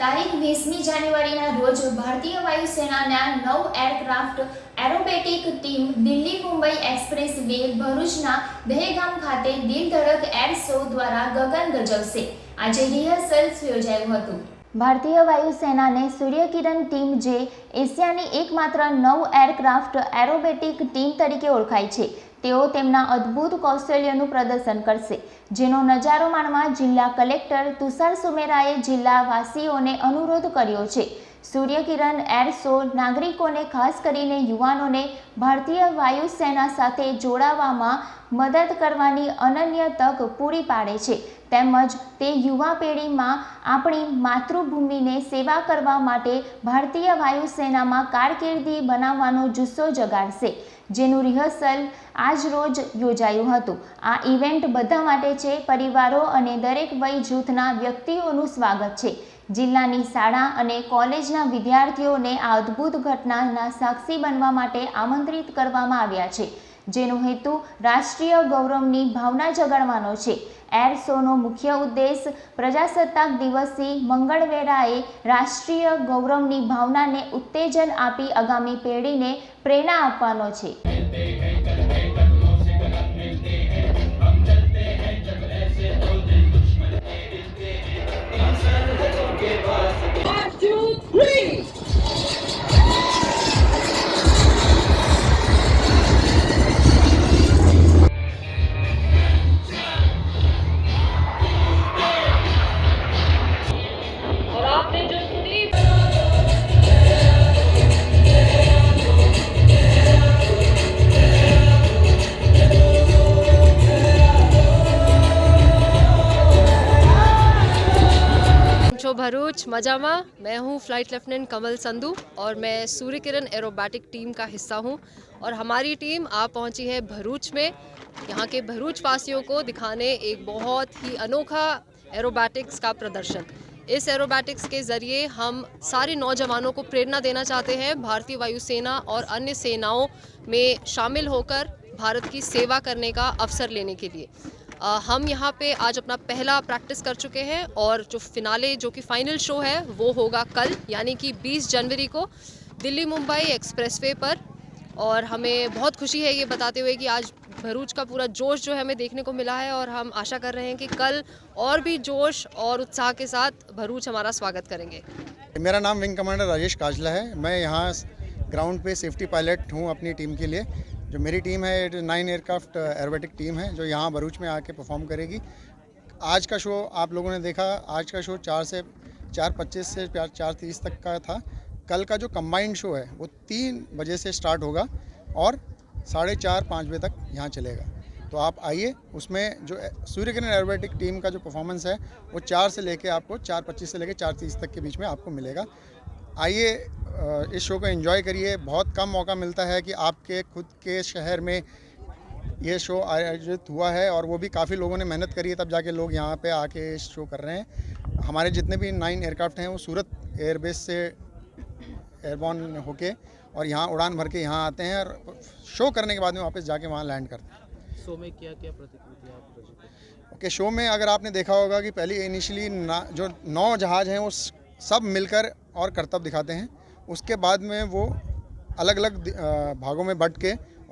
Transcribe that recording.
તારીખ વીસમી જાન્યુઆરીના રોજ ભારતીય વાયુસેનાના નવ aircraft aerobatic team Delhi Mumbai expressway ભરૂચના દહેગામ ખાતે દિલ ધડક એર શો દ્વારા ગગન ગજવશે. આજે રિહર્સલ્સ યોજાયું હતું. ભારતીય વાયુસેનાને સૂર્યકિરણ ટીમ જે એશિયાની એકમાત્ર નવ એરક્રાફ્ટ એરોબેટિક ટીમ તરીકે ઓળખાય છે, તેઓ તેમના અદ્ભુત કૌશલ્યનું પ્રદર્શન કરશે. જેનો નજારો માણવા જિલ્લા કલેક્ટર તુષાર સુમેરાએ જિલ્લાવાસીઓને અનુરોધ કર્યો છે. સૂર્યકિરણ, એર શો નાગરિકોને ખાસ કરીને યુવાનોને ભારતીય વાયુસેના સાથે જોડાવામાં મદદ કરવાની અનન્ય તક પૂરી પાડે છે. તેમજ તે યુવા પેઢીમાં આપણી માતૃભૂમિને સેવા કરવા માટે ભારતીય વાયુસેનામાં કારકિર્દી બનાવવાનો જુસ્સો જગાડશે. જેનું રિહર્સલ આજ રોજ યોજાયું હતું. આ ઇવેન્ટ બધા માટે છે, પરિવારો અને દરેક વય જૂથના વ્યક્તિઓનું સ્વાગત છે. જિલ્લાની શાળા અને કોલેજના વિદ્યાર્થીઓને આ અદ્ભુત ઘટનાના સાક્ષી બનવા માટે આમંત્રિત કરવામાં આવ્યા છે. જેનો હેતુ રાષ્ટ્રીય ગૌરવની ભાવના જગાડવાનો છે. એર શોનો મુખ્ય ઉદ્દેશ પ્રજાસત્તાક દિવસે મંગળવેરાએ રાષ્ટ્રીય ગૌરવની ભાવનાને ઉત્તેજન આપી આગામી પેઢીને પ્રેરણા આપવાનો છે. છો भरूच मजामा मैं। हूँ फ़्लाइट लेफ्टिनेंट कमल संधू और मैं सूर्य किरण एरोबैटिक टीम का हिस्सा हूँ। और हमारी टीम आ पहुँची है भरूच में। यहाँ के भरूच वासियों को दिखाने एक बहुत ही अनोखा एरोबैटिक्स का प्रदर्शन। इस एरोबैटिक्स के ज़रिए हम सारे नौजवानों को प्रेरणा देना चाहते हैं। भारतीय वायुसेना और अन्य सेनाओं में शामिल होकर भारत की सेवा करने का अवसर लेने के लिए। हम यहाँ पे आज अपना पहला प्रैक्टिस कर चुके हैं और जो फिनाले जो कि फाइनल शो है, वो होगा कल, यानी कि 20 जनवरी को दिल्ली मुंबई एक्सप्रेसवे पर। और हमें बहुत खुशी है ये बताते हुए कि आज भरूच का पूरा जोश जो है हमें देखने को मिला है और हम आशा कर रहे हैं कि कल और भी जोश और उत्साह के साथ भरूच हमारा स्वागत करेंगे। मेरा नाम विंग कमांडर राजेश काजला है। मैं यहाँ ग्राउंड पे सेफ्टी पायलट हूँ अपनी टीम के लिए। जो मेरी टीम है it is nine aircraft aerobatic team है, जो यहाँ भरूच में आके परफॉर्म करेगी। आज का शो आप लोगों ने देखा, आज का शो चार से, चार पच्चीस से चार तीस तक का था। कल का जो कंबाइंड शो है, वो तीन बजे से स्टार्ट होगा और साढ़े चार, पाँच बजे तक यहाँ चलेगा। तो आप आइए, उसमें जो सूर्य किरण एरोबेटिक टीम का जो परफॉर्मेंस है, वो चार से लेके आपको, चार पच्चीस से लेके चार तीस तक के बीच में आपको मिलेगा। आइए इस शो को एंजॉय करिए। बहुत कम मौका मिलता है कि आपके खुद के शहर में ये शो आयोजित हुआ है और वो भी काफ़ी लोगों ने मेहनत करी है तब जाके लोग यहाँ पे आके इस शो कर रहे हैं। हमारे जितने भी नाइन एयरक्राफ्ट हैं वो सूरत एयरबेस से एयरबॉर्न होके और यहाँ उड़ान भर के यहाँ आते हैं और शो करने के बाद में वापस जाके वहाँ लैंड करते हैं। शो में क्या क्या प्रतिक्रिया ओके शो में अगर आपने देखा होगा कि पहले इनिशियली जो नौ जहाज़ हैं वो सब मिलकर और कर्तव्य दिखाते हैं। उसके बाद में वो अलग अलग भागों में बट के